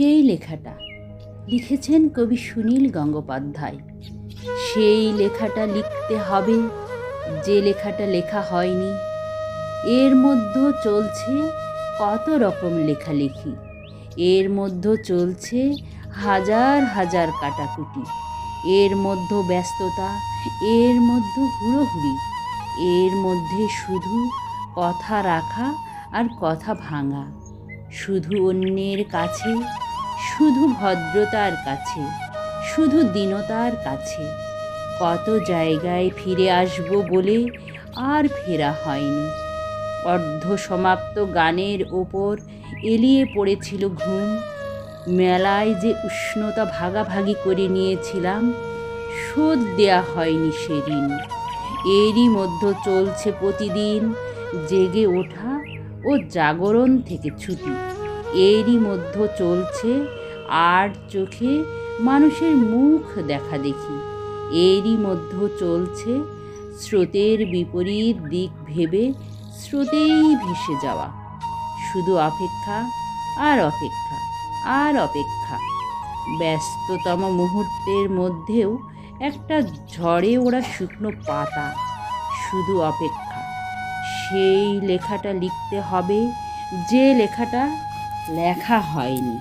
সেই লেখাটা লিখেছেন কবি সুনীল গঙ্গোপাধ্যায়। সেই লেখাটা লিখতে হবে, যে লেখাটা লেখা হয়নি। এর মধ্যে চলছে কত রকম লেখালেখি। এর মধ্যে চলছে হাজার হাজার কাটাকুটি। এর মধ্যে ব্যস্ততা, এর মধ্যে হুড়োহুড়ি। এর মধ্যে শুধু কথা রাখা আর কথা ভাঙা। শুধু অন্যের কাছে শুধু ভদ্রতার কাছে, শুধু দীনতার কাছে। কত জায়গায় ফিরে আসব বলে আর ফেরা হয়নি। অর্ধ সমাপ্ত গানের ওপর এলিয়ে পড়েছিল ঘুম। মেলায় যে উষ্ণতা ভাগাভাগি করে নিয়েছিলাম, শোধ দেয়া হয়নি সেদিন। এরই মধ্যে চলছে প্রতিদিন জেগে ওঠা ও জাগরণ থেকে ছুটি। এরই মধ্যে চলছে আর চোখে মানুষের মুখ দেখা দেখি। এরই মধ্যে চলছে স্রোতের বিপরীত দিক ভেবে স্রোতেই ভেসে যাওয়া। শুধু অপেক্ষা আর অপেক্ষা আর অপেক্ষা। ব্যস্ততম মুহূর্তের মধ্যেও একটা ঝড়ে ওরা শুকনো পাতা। শুধু অপেক্ষা। সেই লেখাটা লিখতে হবে, যে লেখাটা লেখা হয়নি।